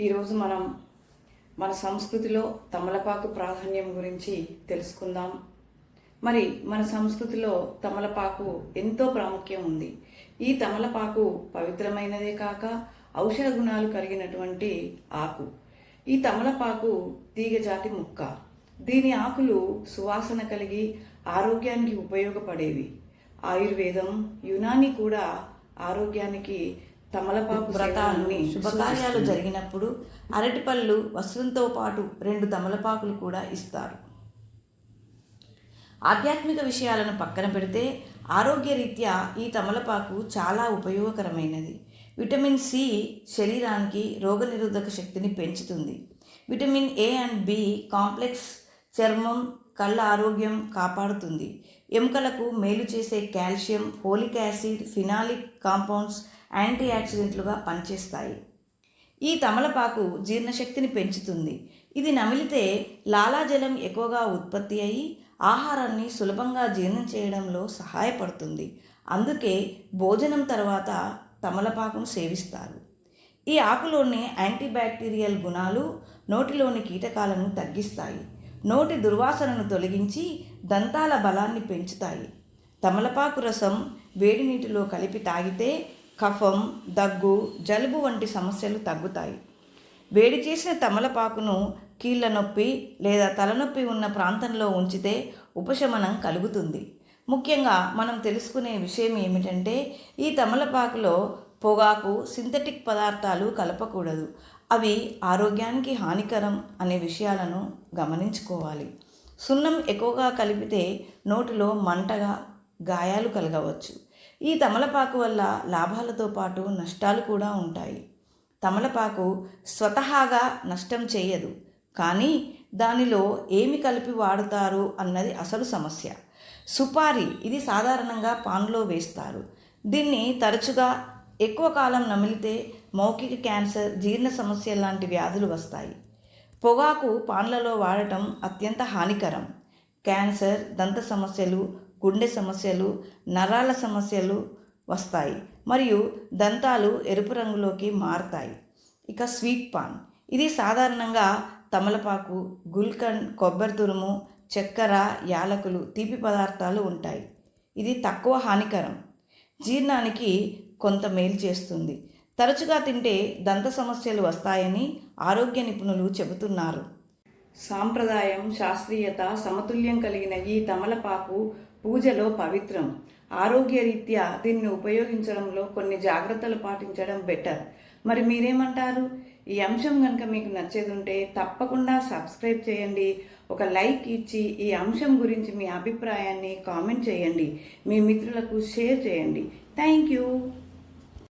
ఈరోజు మనం మన సంస్కృతిలో తమలపాకు ప్రాధాన్యం గురించి తెలుసుకుందాం. మరి మన సంస్కృతిలో తమలపాకు ఎంతో ప్రాముఖ్యం ఉంది. ఈ తమలపాకు పవిత్రమైనదే కాక ఔషధ గుణాలు కలిగినటువంటి ఆకు. ఈ తమలపాకు తీగజాతి ముక్క. దీని ఆకులు సువాసన కలిగి ఆరోగ్యానికి ఉపయోగపడేవి. ఆయుర్వేదం యునాని కూడా ఆరోగ్యానికి తమలపాకు వ్రతాలు సేవనాన్ని శుభకార్యాలు జరిగినప్పుడు అరటిపళ్ళు వస్త్రంతో పాటు రెండు తమలపాకులు కూడా ఇస్తారు. ఆధ్యాత్మిక విషయాలను పక్కన పెడితే ఆరోగ్యరీత్యా ఈ తమలపాకు చాలా ఉపయోగకరమైనది. విటమిన్ సి శరీరానికి రోగనిరోధక శక్తిని పెంచుతుంది. Vitamin A and B complex చర్మం కళ్ళ ఆరోగ్యం కాపాడుతుంది. ఎముకలకు మేలు చేసే calcium folic acid phenolic compounds anti ఆక్సిడెంట్లుగా పనిచేస్తాయి. ఈ తమలపాకు జీర్ణశక్తిని పెంచుతుంది. ఇది నమిలితే లాలాజలం ఎక్కువగా ఉత్పత్తి అయ్యి ఆహారాన్ని సులభంగా జీర్ణం చేయడంలో సహాయపడుతుంది. అందుకే భోజనం తర్వాత తమలపాకును సేవిస్తారు. ఈ ఆకులోని యాంటీబ్యాక్టీరియల్ గుణాలు నోటిలోని కీటకాలను తగ్గిస్తాయి. నోటి దుర్వాసనను తొలగించి దంతాల బలాన్ని పెంచుతాయి. తమలపాకు రసం వేడి నీటిలో కలిపి తాగితే కఫం దగ్గు జలుబు వంటి సమస్యలు తగ్గుతాయి. వేడి చేసిన తమలపాకును కీళ్ళ నొప్పి లేదా తలనొప్పి ఉన్న ప్రాంతంలో ఉంచితే ఉపశమనం కలుగుతుంది. ముఖ్యంగా మనం తెలుసుకునే విషయం ఏమిటంటే ఈ తమలపాకులో పొగాకు సింథటిక్ పదార్థాలు కలపకూడదు. అవి ఆరోగ్యానికి హానికరం అనే విషయాలను గమనించుకోవాలి. సున్నం ఎక్కువగా కలిపితే నోటిలో మంటగా గాయాలు కలగవచ్చు. ఈ తమలపాకు వల్ల లాభాలతో పాటు నష్టాలు కూడా ఉంటాయి. తమలపాకు స్వతహాగా నష్టం చేయదు. కానీ దానిలో ఏమి కలిపి వాడతారు అన్నది అసలు సమస్య. సుపారి ఇది సాధారణంగా పాన్లో వేస్తారు. దీన్ని తరచుగా ఎక్కువ కాలం నమిలితే మౌఖిక క్యాన్సర్ జీర్ణ సమస్య లాంటి వ్యాధులు వస్తాయి. పొగాకు పాన్లలో వాడటం అత్యంత హానికరం. క్యాన్సర్ దంత సమస్యలు గుండె సమస్యలు నరాల సమస్యలు వస్తాయి. మరియు దంతాలు ఎరుపు రంగులోకి మారతాయి. ఇక స్వీట్ పాన్. ఇది సాధారణంగా తమలపాకు గుల్కండ్ కొబ్బరి తురుము చక్కెర యాలకులు తీపి పదార్థాలు ఉంటాయి. ఇది తక్కువ హానికరం. జీర్ణానికి కొంత మేలు చేస్తుంది. తరచుగా తింటే దంత సమస్యలు వస్తాయని ఆరోగ్య నిపుణులు చెబుతున్నారు. సాంప్రదాయం శాస్త్రీయత సమతుల్యం కలిగిన ఈ తమలపాకు పూజలో పవిత్రం. ఆరోగ్యరీత్యా దీన్ని ఉపయోగించడంలో కొన్ని జాగ్రత్తలు పాటించడం బెటర్ మరి మీరేమంటారు? ఈ అంశం కనుక మీకు నచ్చేది ఉంటే తప్పకుండా సబ్స్క్రైబ్ చేయండి. ఒక లైక్ ఇచ్చి ఈ అంశం గురించి మీ అభిప్రాయాన్ని కామెంట్ చేయండి. మీ మిత్రులకు షేర్ చేయండి. Thank you